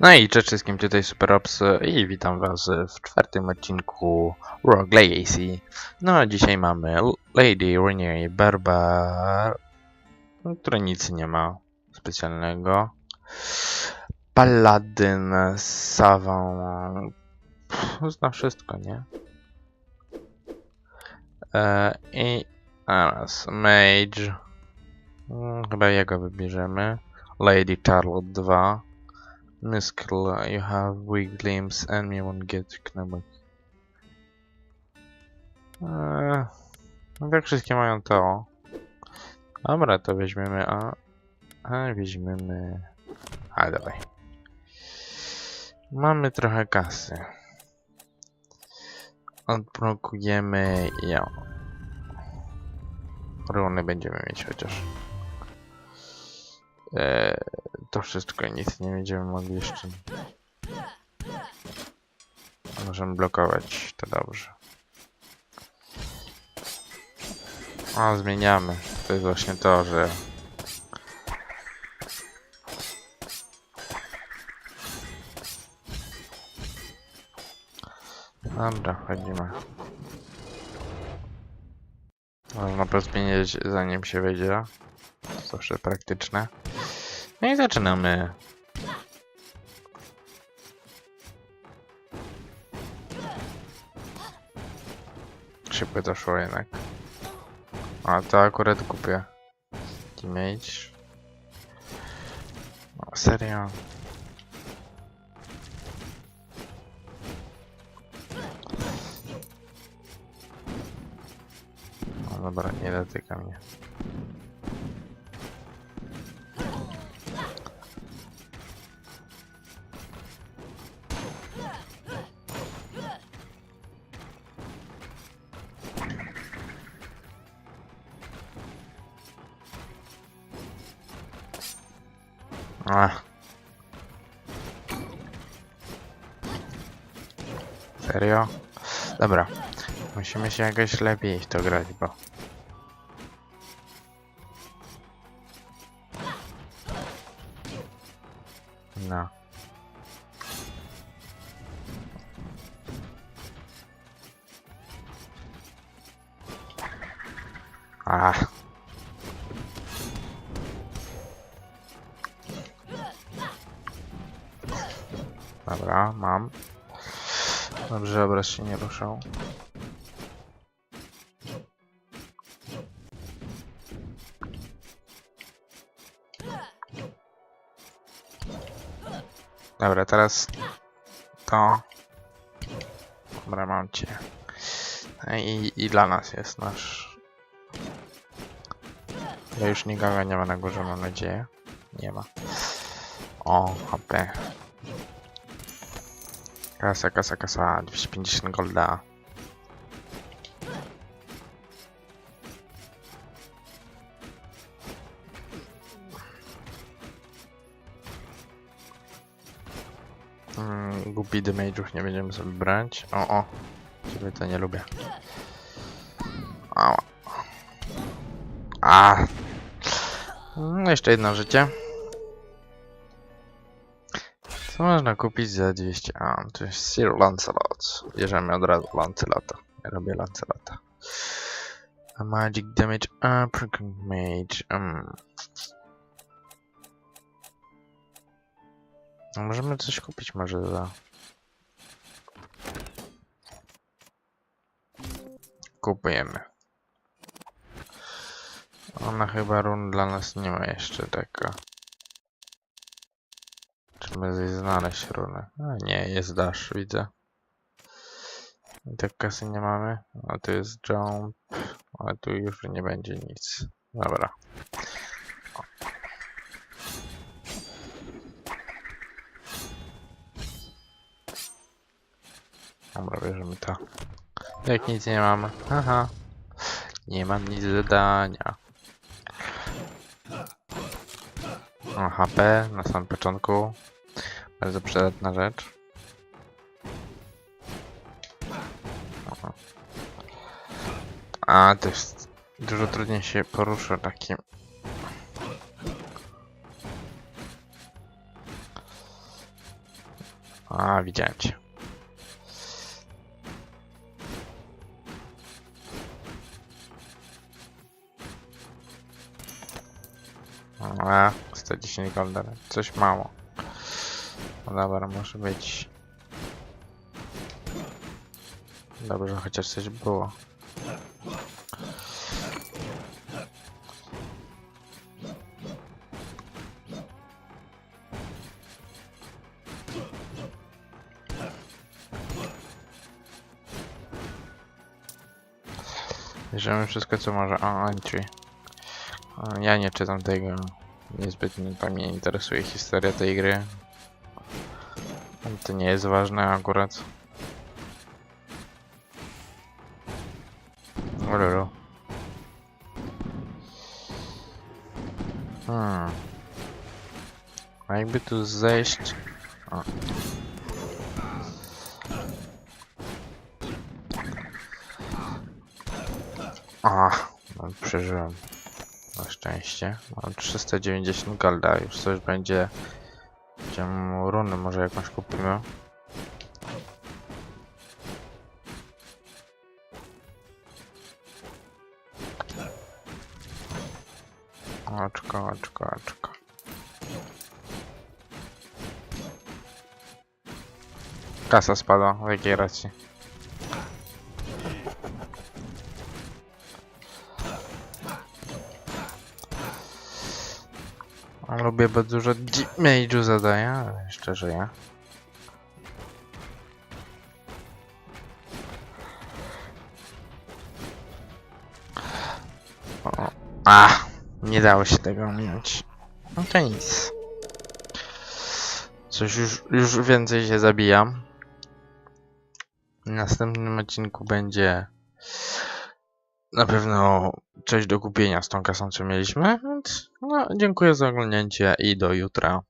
No i cześć wszystkim, tutaj Superops i witam was w czwartym odcinku Rogue Legacy. No dzisiaj mamy Lady Rainier Barbar, który nic nie ma specjalnego. Paladyn Savant, zna wszystko, nie? E, I teraz Mage, Mm, chyba jego wybierzemy. Lady Charlotte 2. Miskle, you have weak limbs, enemy won't get knockback. Eee, no tak wszystkie mają to. Dobra, to weźmiemy, a... A, weźmiemy... A, dawaj. Mamy trochę kasy. Odblokujemy ją. Runy będziemy mieć chociaż. Eee, to wszystko i nic nie będziemy mogli jeszcze. Możemy blokować, to dobrze. A, zmieniamy. To jest właśnie to, że... Dobra, chodzimy. Można pozmieniać zanim się wejdzie. To zawsze praktyczne. No i zaczynamy. Szybko to szło jednak. A to akurat kupię. Damage. O, serio? No dobra, nie dotyka mnie. Ach. Serio? Dobra. Musimy się jakoś lepiej w to grać, bo... No. Ah. Dobra, mam. Dobrze, obraz się nie ruszał. Dobra, teraz to. Dobra, mam cię. No I, I dla nas jest nasz. Ja już nikogo nie ma na górze, mam nadzieję. Nie ma. O, HP. Kasa, kasa, kasa. 250 golda. Mm, głupi damage'ów nie będziemy sobie brać. O, o. Ciebie to nie lubię. Ała. A. No, jeszcze jedno życie. Co można kupić za 200? A, to jest Sir Lancelot. Bierzemy od razu Lancelota. Ja robię Lancelota. A magic damage, Prickling Mage. Um. No możemy coś kupić może za... Kupujemy. Ona chyba run dla nas nie ma jeszcze taka. Trzeba gdzieś znaleźć runę. A nie, jest dash, widzę. I tak kasy nie mamy. A tu jest jump. Ale tu już nie będzie nic. Dobra. Dobra, bierzemy to. Jak nic nie mam. Aha. Nie mam nic do dania. O, HP na samym początku. Bardzo przydatna rzecz. Aha. A, jest dużo trudniej się porusza takim. A, widziałem cię. A, 110 golda. Coś mało. Dobra, może być. Dobrze, chociaż coś było. Bierzemy wszystko co może. O, entry. Ja nie czytam tego. Niezbytnio tam mnie interesuje historia tej gry. To nie jest ważne akurat. Lulu. Hmm. A jakby tu zejść... O. A, no, przeżyłem. Na szczęście. Mam 390 golda, już coś będzie. Będziemy runy może jakąś kupimy. Oczko, oczko, oczko. Kasa spada, w? Lubię, bo dużo damage'u zadaje, ale jeszcze żyję. O, a, nie dało się tego ominąć. No to nic. Coś już, już więcej się zabijam. W następnym odcinku będzie na pewno coś do kupienia z tą kasą, co mieliśmy. Więc no, dziękuję za oglądnięcie i do jutra.